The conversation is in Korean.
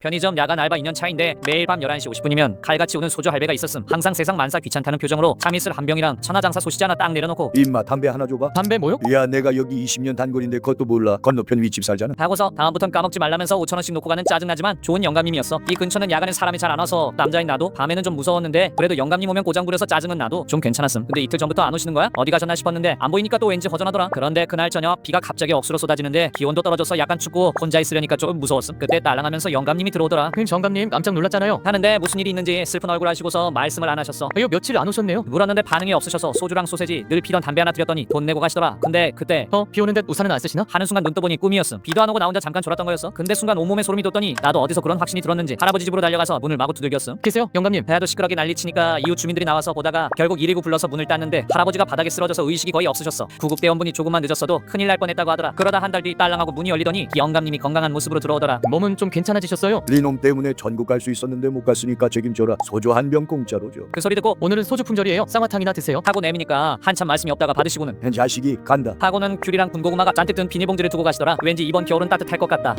편의점 야간 알바 2년 차인데 매일 밤 11시 50분이면 칼같이 오는 소주 할배가 있었음. 항상 세상 만사 귀찮다는 표정으로 참이슬 한 병이랑 천하장사 소시지 하나 딱 내려놓고 임마 담배 하나 줘봐. 담배 뭐요? 야 내가 여기 20년 단골인데 그것도 몰라. 건너편 윗집 살잖아. 하고서 다음부턴 까먹지 말라면서 5천 원씩 놓고 가는 짜증나지만 좋은 영감님이었어. 이 근처는 야간에 사람이 잘 안 와서 남자인 나도 밤에는 좀 무서웠는데 그래도 영감님 오면 고장 부려서 짜증은 나도 좀 괜찮았음. 근데 이틀 전부터 안 오시는 거야? 어디 가셨나 싶었는데 안 보이니까 또 왠지 허전하더라. 그런데 그날 저녁 비가 갑자기 억수로 쏟아지는데 기온도 떨어져서 약간 춥고 혼자 있으려니까 조금 무서웠음. 그때 딸랑하면서 영감님이 들어오더라 그 정감님 깜짝 놀랐잖아요. 하는데 무슨 일이 있는지 슬픈 얼굴 하시고서 말씀을 안 하셨어 아유 며칠 안 오셨네요. 물었는데 반응이 없으셔서 소주랑 소세지 늘 피던 담배 하나 드렸더니 돈 내고 가시더라 근데 그때 어 비 오는데 우산은 안 쓰시나? 하는 순간 눈 떠보니 꿈이었음 비도 안 오고 나 혼자 잠깐 졸았던 거였어 근데 순간 온몸에 소름이 돋더니 나도 어디서 그런 확신이 들었는지 할아버지 집으로 달려가서 문을 마구 두들겼음 계세요 영감님. 배도 시끄럽게 난리치니까 이웃 주민들이 나와서 보다가 결국 119 불러서 문을 땄는데 할아버지가 바닥에 쓰러져서 의식이 거의 없으셨어 구급대원분이 조금만 늦었어도 큰일 날 뻔했다고 하더라 그러다 한 달 뒤 딸랑하고 문이 열리더니 영감님이 건강한 모습으로 들어오더라 몸은 좀 괜찮아지셨어요? 네놈 때문에 전국 갈 수 있었는데 못 갔으니까 책임져라. 소주 한 병 공짜로 줘그 소리 듣고 오늘은 소주 품절이에요. 쌍화탕이나 드세요. 하고 내미니까 한참 말씀이 없다가 받으시고는. 자식이 간다. 하고는 귤이랑 군고구마가 잔뜩 든 비닐봉지를 두고 가시더라. 왠지 이번 겨울은 따뜻할 것 같다